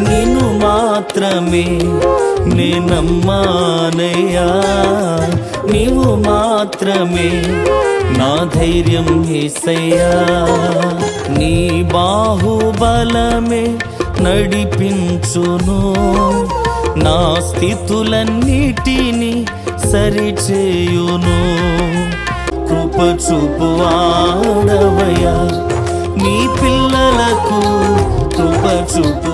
నిన్ను మాత్రమే నేనమ్మానయ్యా నీవు మాత్రమే నా ధైర్యం ఏసయ్యా. నీ బాహుబలమే నడిపించును. నా స్థితులన్నిటినీ సరిచేయును. కృప చూపువాడవయ్యా నీ పిల్లలకు కృప చూపు